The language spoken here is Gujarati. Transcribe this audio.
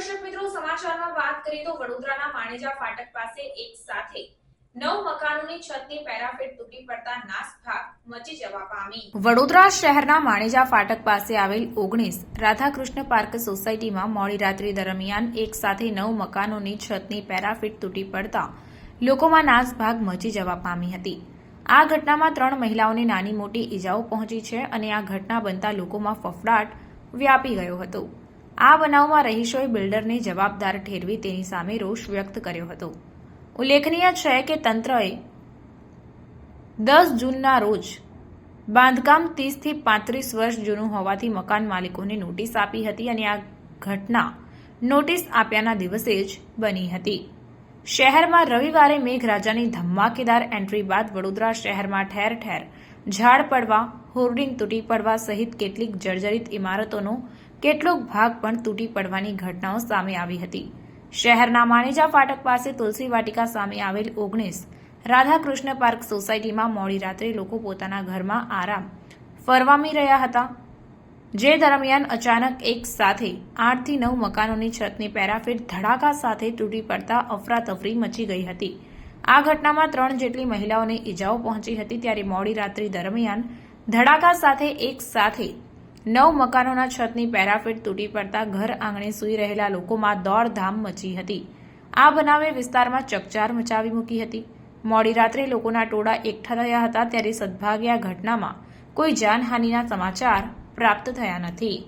દર્શક મિત્રો, સમાચારમાં વાત કરીએ તો વડોદરાના માણેજા ફાટક પાસે એક સાથે વડોદરા શહેરના માણેજા ફાટક પાસે આવેલ ઓગણીસ રાધાકૃષ્ણ પાર્ક સોસાયટીમાં મોડી રાત્રિ દરમિયાન એક સાથે નવ મકાનોની છતની પેરાફીટ તૂટી પડતા લોકોમાં નાસભાગ મચી જવા પામી હતી. આ ઘટનામાં ત્રણ મહિલાઓને નાની મોટી ઈજાઓ પહોંચી છે અને આ ઘટના બનતા લોકોમાં ફફડાટ વ્યાપી ગયો હતો. આ બનાવમાં રહીશોએ બિલ્ડરને જવાબદાર ઠેરવી તેની સામે રોષ વ્યક્ત કર્યો હતો. ઉલ્લેખનીય છે કે તંત્રએ દસ જૂનના રોજ બાંધકામ ત્રીસથી પાંત્રીસ વર્ષ જૂનું હોવાથી મકાન માલિકોને નોટિસ આપી હતી અને આ ઘટના નોટિસ આપ્યાના દિવસે જ બની હતી. શહેરમાં રવિવારે મેઘરાજાની ધમાકેદાર એન્ટ્રી બાદ વડોદરા શહેરમાં ઠેર ઠેર ઝાડ પડવા, હોર્ડિંગ તૂટી પડવા સહિત કેટલીક જર્જરિત ઇમારતોનો કેટલોક ભાગ પણ તૂટી પડવાની ઘટનાઓ સામે આવી હતી. શહેરના માણેજા ફાટક પાસે તુલસી વાટિકા સામે આવેલ ઓગણીસ રાધાકૃષ્ણ પાર્ક સોસાયટીમાં મોડી રાત્રે લોકો પોતાના ઘરમાં આરામ ફરવામી રહ્યા હતા. જે દરમિયાન અચાનક એક સાથે આઠથી નવ મકાનોની છતની પેરાફિટ ધડાકા સાથે તૂટી પડતા અફરાતફરી મચી ગઈ હતી. આ ઘટનામાં ત્રણ જેટલી મહિલાઓને ઈજાઓ પહોંચી હતી ત્યારે મોડી રાત્રિ દરમિયાન ધડાકા સાથે એક સાથે નવ મકાનોના છતની પેરાફિટ તૂટી પડતા ઘર આંગણે સૂઈ રહેલા લોકોમાં દોડધામ મચી હતી. આ બનાવે વિસ્તારમાં ચકચાર મચાવી મૂકી હતી. મોડી રાત્રે લોકોના ટોળા એકઠા થયા હતા ત્યારે સદભાગ્યા ઘટનામાં કોઈ જાનહાનિના સમાચાર પ્રાપ્ત થયા નથી.